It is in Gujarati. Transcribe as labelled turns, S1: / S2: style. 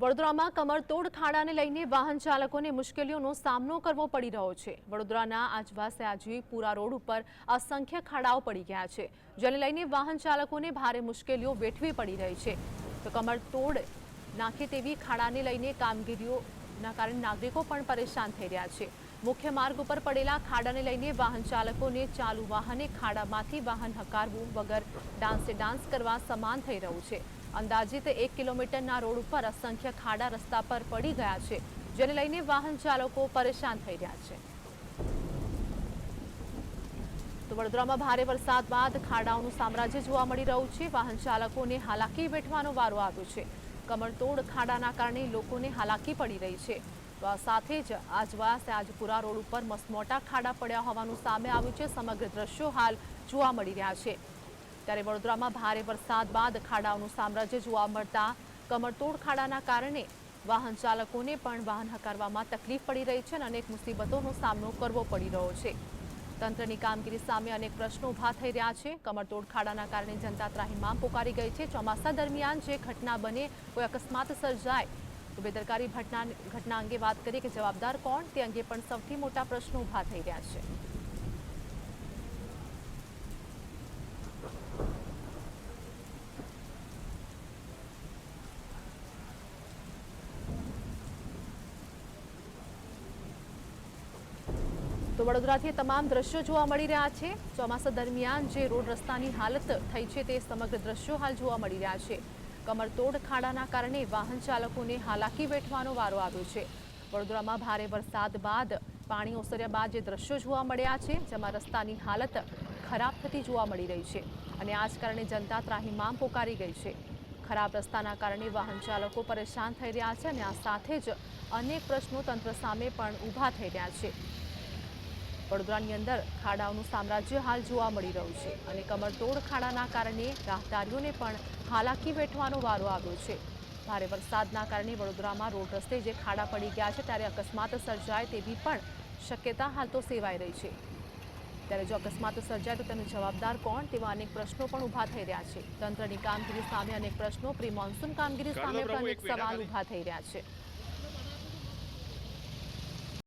S1: વડોદરામાં કમરતોડ ખાડાને લઈને વાહન ચાલકોને મુશ્કેલીઓનો સામનો કરવો પડી રહ્યો છે. વડોદરાના આજવાસે આજે પુરા રોડ ઉપર અસંખ્ય ખાડાઓ પડી ગયા છે. જેને લઈને વાહન ચાલકોને ભારે મુશ્કેલીઓ વેઠવી પડી રહી છે. તો કમરતોડ નાખે તેવી ખાડાને લઈને કામગીરીઓના કારણે નાગરિકો પણ પરેશાન થઈ રહ્યા છે. મુખ્ય માર્ગ ઉપર પડેલા ખાડાને લઈને વાહન ચાલકોને ચાલુ વાહને ખાડામાંથી વાહન હકારવું વગર ડાન્સે ડાન્સ કરવા સમાન થઈ રહ્યું છે. અંદાજિત એક કિલોમીટરના રોડ ઉપર અસંખ્ય ખાડા રસ્તા પર પડી ગયા છે, જેને લઈને વાહન ચાલકો પરેશાન થઈ રહ્યા છે. તો વડોદરામાં ભારે વરસાદ બાદ ખાડાઓનું સામ્રાજ્ય જોવા મળી રહ્યું છે. વાહન ચાલકોને હાલાકી વેઠવાનો વારો આવ્યો છે. કમરતોડ ખાડાના કારણે લોકોને હાલાકી પડી રહી છે. તો આ સાથે જ આજવા આજપુરા રોડ ઉપર મસમોટા ખાડા પડ્યા હોવાનું સામે આવ્યું છે. સમગ્ર દ્રશ્યો હાલ જોવા મળી રહ્યા છે. ત્યારે વડોદરામાં ભારે વરસાદ બાદ ખાડાઓનું સામ્રાજ્ય જોવા મળતા કમરતોડ ખાડાના કારણે વાહન ચાલકોને પણ વાહન હકારવામાં તકલીફ પડી રહી છે અને અનેક મુસીબતોનો સામનો કરવો પડી રહ્યો છે. તંત્રની કામગીરી સામે અનેક પ્રશ્નો ઊભા થઈ રહ્યા છે. કમરતોડ ખાડાના કારણે જનતા ત્રાહીમામ પોકારી ગઈ છે. ચોમાસા દરમિયાન જે ઘટના બને કોઈ અકસ્માત સર્જાય તો બેદરકારી ઘટના ઘટના અંગે વાત કરીએ કે જવાબદાર કોણ તે અંગે પણ સૌથી મોટા પ્રશ્નો ઊભા થઈ રહ્યા છે. તો વડોદરાથી તમામ દ્રશ્યો જોવા મળી રહ્યા છે. ચોમાસા દરમિયાન જે રોડ રસ્તાની હાલત થઈ છે તે સમગ્ર દ્રશ્યો હાલ જોવા મળી રહ્યા છે. કમરતોડ ખાડાના કારણે વાહન ચાલકોને હાલાકી વેઠવાનો વારો આવ્યો છે. વડોદરામાં ભારે વરસાદ બાદ પાણી ઓસર્યા બાદ જે દ્રશ્યો જોવા મળ્યા છે, જેમાં રસ્તાની હાલત ખરાબ થતી જોવા મળી રહી છે અને આ જ કારણે જનતા ત્રાહિમામ પોકારી ગઈ છે. ખરાબ રસ્તાના કારણે વાહન ચાલકો પરેશાન થઈ રહ્યા છે અને આ સાથે જ અનેક પ્રશ્નો તંત્ર સામે પણ ઊભા થઈ રહ્યા છે. વડોદરાની અંદર ખાડાઓનું સામ્રાજ્ય હાલ જોવા મળી રહ્યું છે અને કમરતોડ ખાડાના કારણે રાહદારીઓને પણ હાલાકી વેઠવાનો વારો આવ્યો છે. ભારે વરસાદના કારણે વડોદરામાં રોડ રસ્તે જે ખાડા પડી ગયા છે ત્યારે અકસ્માત સર્જાય તેવી પણ શક્યતા હાલ તો સેવાઈ રહી છે. ત્યારે જો અકસ્માત સર્જાય તો તેનો જવાબદાર કોણ તેવા અનેક પ્રશ્નો પણ ઊભા થઈ રહ્યા છે. તંત્રની કામગીરી સામે અનેક પ્રશ્નો પ્રી મોન્સૂન કામગીરી સામે પણ અનેક સવાલ ઊભા થઈ રહ્યા છે.